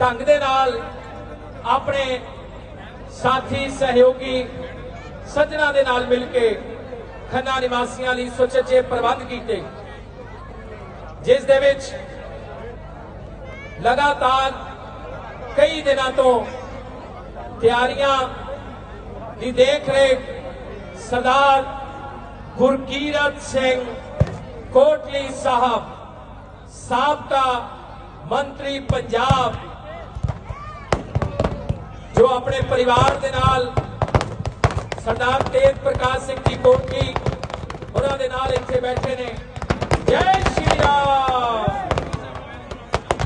ਢੰਗ ਦੇ ਨਾਲ ਆਪਣੇ ਸਾਥੀ, ਸਹਿਯੋਗੀ ਸੱਜਣਾ ਦੇ ਨਾਲ ਮਿਲ ਕੇ ਖੰਨਾ ਨਿਵਾਸੀਆਂ ਲਈ ਸੁਚੱਜੇ ਪ੍ਰਬੰਧ ਕੀਤੇ, ਜਿਸ ਦੇ ਵਿੱਚ ਲਗਾਤਾਰ ਕਈ ਦਿਨਾਂ ਤੋਂ ਤਿਆਰੀਆਂ ਦੀ ਦੇਖ ਰੇਖ ਸਰਦਾਰ ਗੁਰਕੀਰਤ ਸਿੰਘ ਕੋਟਲੀ ਸਾਹਿਬ, ਸਾਬਕਾ ਮੰਤਰੀ ਪੰਜਾਬ ਜੋ ਆਪਣੇ ਪਰਿਵਾਰ ਦੇ ਨਾਲ ਸਰਦਾਰ ਤੇਜ ਪ੍ਰਕਾਸ਼ ਸਿੰਘ ਜੀ ਕੋਟਲੀ ਉਹਨਾਂ ਦੇ ਨਾਲ ਇੱਥੇ ਬੈਠੇ ਨੇ। ਜੈ ਸ਼੍ਰੀ ਰਾਮ!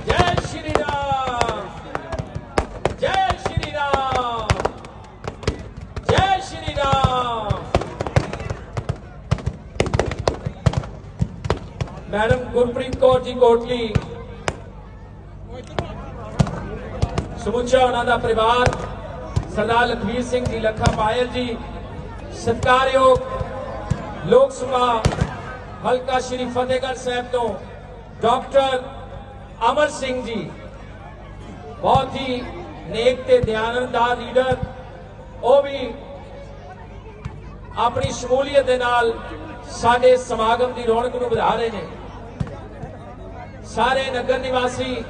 ਜੈ ਸ਼੍ਰੀ ਰਾਮ! ਜੈ ਸ਼੍ਰੀ ਰਾਮ! ਜੈ ਸ਼੍ਰੀ ਰਾਮ! ਮੈਡਮ ਗੁਰਪ੍ਰੀਤ ਕੌਰ ਜੀ ਕੋਟਲੀ ਸਮੁੱਚਾ ਉਹਨਾਂ ਦਾ ਪਰਿਵਾਰ, ਸਰਦਾਰ ਲਖਵੀਰ ਸਿੰਘ ਜੀ, ਲੱਖਾ ਪਾਇਲ ਜੀ, ਸਤਿਕਾਰਯੋਗ ਲੋਕ ਸਭਾ, ਹਲਕਾ ਸ਼੍ਰੀ ਫਤਿਹਗੜ੍ਹ ਸਾਹਿਬ ਤੋਂ ਡਾਕਟਰ ਅਮਰ ਸਿੰਘ ਜੀ, ਬਹੁਤ ਹੀ ਨੇਕ ਤੇ ਦਿਆਨੰਦਾਰ ਲੀਡਰ ਉਹ ਵੀ ਆਪਣੀ ਸ਼ਮੂਲੀਅਤ ਦੇ ਨਾਲ ਸਾਡੇ ਸਮਾਗਮ ਦੀ ਰੌਣਕ ਨੂੰ ਵਧਾ ਰਹੇ ਨੇ। ਸਾਰੇ ਨਗਰ ਨਿਵਾਸੀ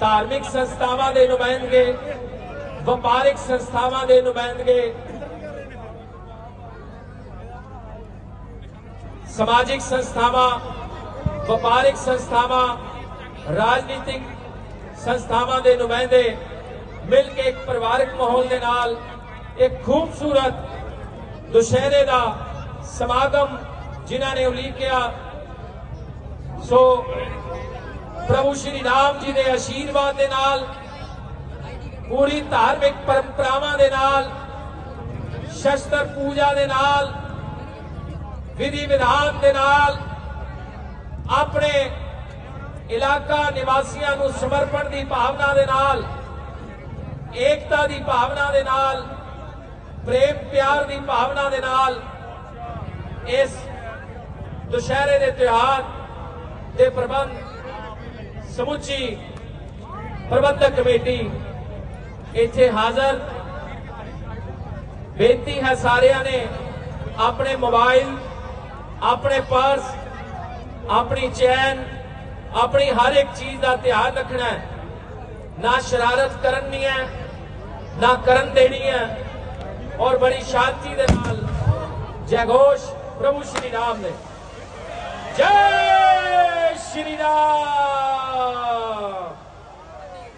ਧਾਰਮਿਕ ਸੰਸਥਾਵਾਂ ਦੇ ਨੁਮਾਇੰਦਗੇ ਵਪਾਰਿਕ ਸੰਸਥਾਵਾਂ ਦੇ ਨੁਮਾਇੰਦਗੇ ਸਮਾਜਿਕ ਸੰਸਥਾਵਾਂ ਵਪਾਰਿਕ ਸੰਸਥਾਵਾਂ ਰਾਜਨੀਤਿਕ ਸੰਸਥਾਵਾਂ ਦੇ ਨੁਮਾਇੰਦੇ ਮਿਲ ਕੇ ਇੱਕ ਪਰਿਵਾਰਕ ਮਾਹੌਲ ਦੇ ਨਾਲ ਇੱਕ ਖੂਬਸੂਰਤ ਦੁਸ਼ਹਿਰੇ ਦਾ ਸਮਾਗਮ ਜਿਨ੍ਹਾਂ ਨੇ ਉਲੀਕਿਆ ਸੋ ਪ੍ਰਭੂ ਸ਼੍ਰੀ ਰਾਮ ਜੀ ਦੇ ਆਸ਼ੀਰਵਾਦ ਦੇ ਨਾਲ, ਪੂਰੀ ਧਾਰਮਿਕ ਪਰੰਪਰਾਵਾਂ ਦੇ ਨਾਲ, ਸ਼ਸਤਰ ਪੂਜਾ ਦੇ ਨਾਲ, ਵਿਧੀ ਵਿਧਾਨ ਦੇ ਨਾਲ, ਆਪਣੇ ਇਲਾਕਾ ਨਿਵਾਸੀਆਂ ਨੂੰ ਸਮਰਪਣ ਦੀ ਭਾਵਨਾ ਦੇ ਨਾਲ, ਏਕਤਾ ਦੀ ਭਾਵਨਾ ਦੇ ਨਾਲ, ਪ੍ਰੇਮ ਪਿਆਰ ਦੀ ਭਾਵਨਾ ਦੇ ਨਾਲ, ਇਸ ਦੁਸ਼ਹਿਰੇ ਦੇ ਤਿਉਹਾਰ ਦੇ ਪ੍ਰਬੰਧ ਸਮੁੱਚੀ ਪ੍ਰਬੰਧਕ ਕਮੇਟੀ ਇੱਥੇ ਹਾਜ਼ਰ। ਬੇਨਤੀ ਹੈ ਸਾਰਿਆਂ ਨੇ ਆਪਣੇ ਮੋਬਾਈਲ, ਆਪਣੇ ਪਰਸ, ਆਪਣੀ ਚੈਨ, ਆਪਣੀ ਹਰ ਇੱਕ ਚੀਜ਼ ਦਾ ਧਿਆਨ ਰੱਖਣਾ ਹੈ। ਨਾ ਸ਼ਰਾਰਤ ਕਰਨੀ ਹੈ, ਨਾ ਕਰਨ ਦੇਣੀ ਹੈ। ਔਰ ਬੜੀ ਸ਼ਾਂਤੀ ਦੇ ਨਾਲ ਜੈ ਘੋਸ਼, ਪ੍ਰਭੂ ਸ਼੍ਰੀ ਰਾਮ ਨੇ। ਜੈ ਸ਼੍ਰੀ ਰਾਮ!